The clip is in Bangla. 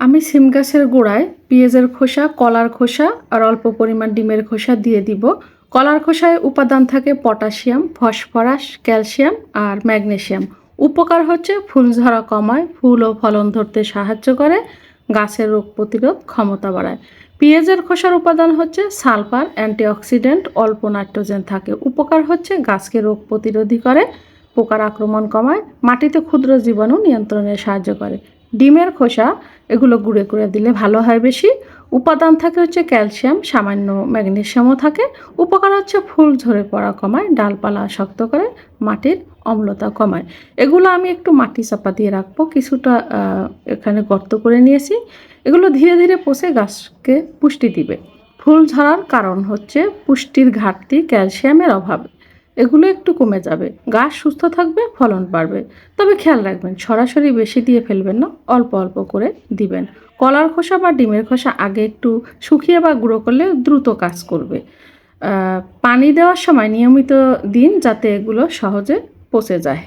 আমি সিম গাছের গোড়ায় পেঁয়াজের খোসা, কলার খোসা আর অল্প পরিমাণ ডিমের খোসা দিয়ে দিব। কলার খোসায় উপাদান থাকে পটাশিয়াম, ফসফরাস, ক্যালসিয়াম আর ম্যাগনেশিয়াম উপকার হচ্ছে ফুল ঝরা কমায়, ফুল ও ফলন ধরতে সাহায্য করে, গাছের রোগ প্রতিরোধ ক্ষমতা বাড়ায়। পেঁয়াজের খোসার উপাদান হচ্ছে সালফার, অ্যান্টিঅক্সিডেন্ট, অল্প নাইট্রোজেন থাকে। উপকার হচ্ছে গাছকে রোগ প্রতিরোধী করে, পোকার আক্রমণ কমায়, মাটিতে ক্ষুদ্র জীবাণু নিয়ন্ত্রণে সাহায্য করে। ডিমের খোসা, এগুলো গুঁড়ে করে দিলে ভালো হয় বেশি। উপাদান থাকে হচ্ছে ক্যালসিয়াম, সামান্য ম্যাগনেসিয়ামও থাকে। উপকার হচ্ছে ফুল ঝরে পড়া কমায়, ডালপালা শক্ত করে, মাটির অম্লতা কমায়। এগুলো আমি একটু মাটি চাপা দিয়ে রাখব, কিছুটা এখানে গর্ত করে নিয়েছি। এগুলো ধীরে ধীরে পচে গাছকে পুষ্টি দিবে। ফুল ঝরার কারণ হচ্ছে পুষ্টির ঘাটতি, ক্যালসিয়ামের অভাবে। এগুলো একটু কমে যাবে। গাছ সুস্থ থাকবে, ফলন বাড়বে। তবে খেয়াল রাখবেন, সরাসরি বেশি দিয়ে ফেলবেন না, অল্প অল্প করে দিবেন। কলার খোসা বা ডিমের খোসা আগে একটু শুকিয়ে বা গুঁড়ো করলে দ্রুত কাজ করবে। পানি দেওয়ার সময় নিয়মিত দিন যাতে এগুলো সহজে পচে যায়।